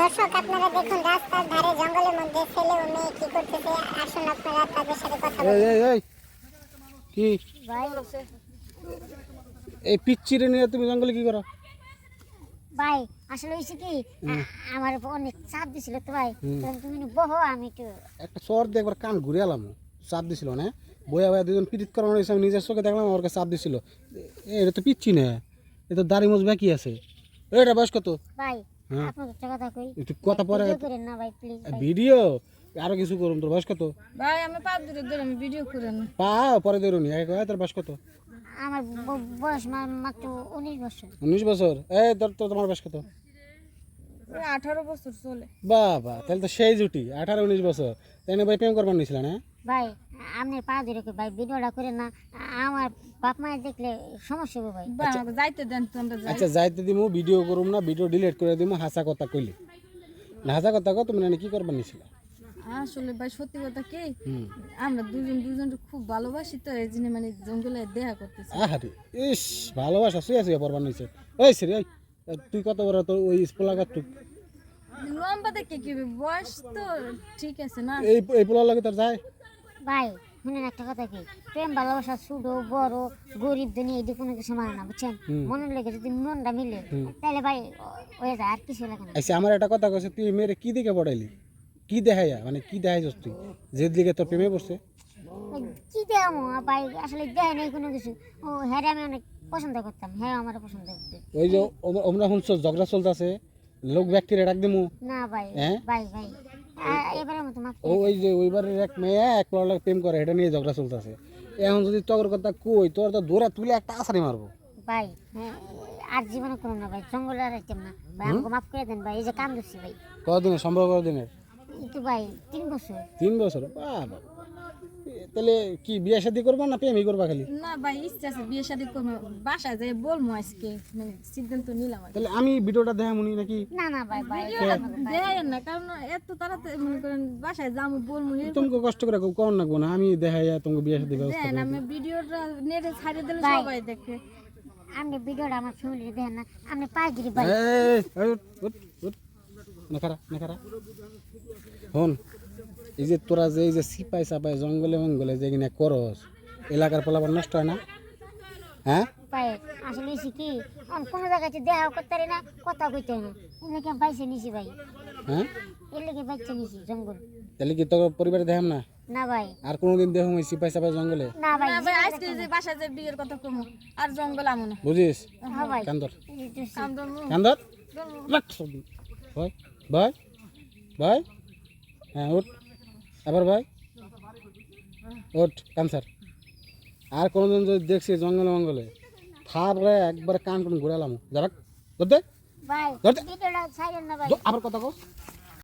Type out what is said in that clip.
দর্শক আপনারা দেখুন রাস্তার ধারে জঙ্গলের মধ্যে ছেলে ও মেয়ে কি করতেছে? আসুন আপনারা তাদের সাথে কথা এই বলি এই এই কি? এই পিচ্চিরে নিয়ে তুমি জঙ্গলে কি করো? ভাই আসলে হয়েছে কি আমার অনেক চাপ দিছিল তো ভাই। তুমি বহো আমি একটু একটা চর দিয়ে একবার কান ঘুরে এলাম চাপ দিছিল না বইয়া বইয়া দুজন পিটিত করানো হয়েছে আমি নিজের চোখে দেখলাম আমার চাপ দিছিল। এটা তো পিচ্ছি না এ তো দাড়ি মোজ বাকি আছে? এটা বয়স কত? ভাই একটা কথা কই? একটু কথা পরে ভিডিও করেন না ভাই প্লিজ ভিডিও? আরও কিছু করুন তোর বয়স কত? ভাই আমি পাপ দূরে দূরে আমি ভিডিও করে পা পরে ধরুন তোর বয়স কত? আমার বয়স মা- মাত্র উনিশ বছর। উনিশ বছর। এই তোর তোর তোমার বয়স কত? আঠারো বছর চলে। বাবা তাহলে তো সেই জুটি আঠারো উনিশ বছর। তাই না ভাই প্রেম করবার নিয়েছিল না ভাই আপনি পা ধরে ভাই ভিডিওটা করেন না। আমার বাপ মায়ের দেখলে সমস্যা হবে ভাই। যাইতে দেন তো আমরা যাই। আচ্ছা যাইতে দিমু ভিডিও করুম না ভিডিও ডিলিট করে দিমু হাসা কথা কইলে। না হাসা কথা কো তুমি কি করবার নিয়েছিল আসলে ভাই সত্যি কথা কি আমরা দুজন দুজন খুব ভালোবাসি তো এই জন্য মানে জঙ্গলে দেখা করতেছি। আহারে ইস ভালোবাসা শুয়ে শুয়ে পড়বার নিয়েছে ওই সিরি ওই তুই কত বড় তোর ওই স্পোলাগার তুই? লম্বা দেখে কি? বয়স তো ঠিক আছে না? এই এই পোলার লাগে তোর যায়? ভাই শুনেন একটা কথা কি প্রেম ভালোবাসা ছোট বড় গরিব দুনিয়া এটি কোনো কিছু মানে না বুঝছেন? মনের লেগে যদি মনটা মিলে তাহলে ভাই হয়ে যায় আর কিছু লাগে না। আচ্ছা আমার একটা কথা কইছে তুই মেয়েরে কি দিকে পড়াইলি? কি দেখাইয়া মানে কি দেখাইছস তুই? যে দিকে তোর প্রেমে পড়ছে। কি দেখামো ভাই? আসলে দেয় নাই কোনো কিছু। ও হ্যাঁ আমি অনেক পছন্দ করতাম। হ্যাঁ আমার পছন্দ করতে ওই যে ওমরা শুনছ ঝগড়া চলতেছে লোক ব্যক্তিরে ডাক দিমু। না ভাই হ্যাঁ? ভাই ভাই। ওই যে ওইবারের এক মেয়ে এক লড়াই প্রেম করে এটা নিয়ে ঝগড়া চলতেছে। এখন যদি তগর কথা কই তোর তো দৌড়া তুলে একটা আসারি মারবো। ভাই হ্যাঁ, আর জীবনে কোনো না ভাই জঙ্গলে আর আইতাম না। ভাই আমাকে মাফ করে দেন ভাই এই যে কাম দিচ্ছি ভাই। কতদিনের সম্ভব কতদিনের? তো ভাই তিন বছর। তিন বছর? বাবা। তাহলে কি বিয়ে শাদি করবা না প্রেমই করবা খালি? না ভাই ইচ্ছা আছে বিয়ে শাদী করব। বাসায় যাই বলব আজকে মানে সিদ্ধান্ত নিলাম তাহলে আমি ভিডিওটা দেখা মনি নাকি? না না ভাই ভাই দেখাই না কারণ এত তাড়াতাড়ি মনে করেন বাসায় যাব বলব তোমাকে কষ্ট করে কেউ কর না না আমি দেখাইয়া তোমাকে বিয়ে শাদি ব্যবস্থা দেন আমি ভিডিওটা নেটে ছাড়িয়ে দিলে ভাই। সবাই দেখে। আপনি ভিডিওটা আমার ফ্যামিলি দেখেন না আপনি পাঁচ দিদি ভাই। এই, উঠ, উঠ, উঠ। না খারা না খারা হন। এই যে তোরা যে এই যে সিপাই সাপাই জঙ্গলে মঙ্গলে যে কিনা করস এলাকার পোলাবার নষ্ট হয় না? হ্যাঁ? ভাই আসলে হয়েছে কি? আমি কোনো জায়গায় দেখা করতে পারি না কথা কইতে না। লেগে নিছি ভাই। হ্যাঁ? এর লেগে নিছি জঙ্গল। তাহলে কি তোর পরিবারে দেখাম না? না ভাই। আর কোনোদিন দেখো ওই সিপাই সাপাই জঙ্গলে? না ভাই না ভাই আজকে যে বাসায় যে বিয়ের কথা কমো আর জঙ্গল আমো না বুঝিস? হ্যাঁ ভাই। কান্দর। একটু কান্দর ভাই ভাই ভাই। হ্যাঁ উঠ। আবার ভাই? ওট ক্যান্সার আর কোনোদিন যদি দেখছি জঙ্গলে মঙ্গলে থাপড়ে একবার কান টান ঘুরালাম যাবে ধরতে? আবার কথা কো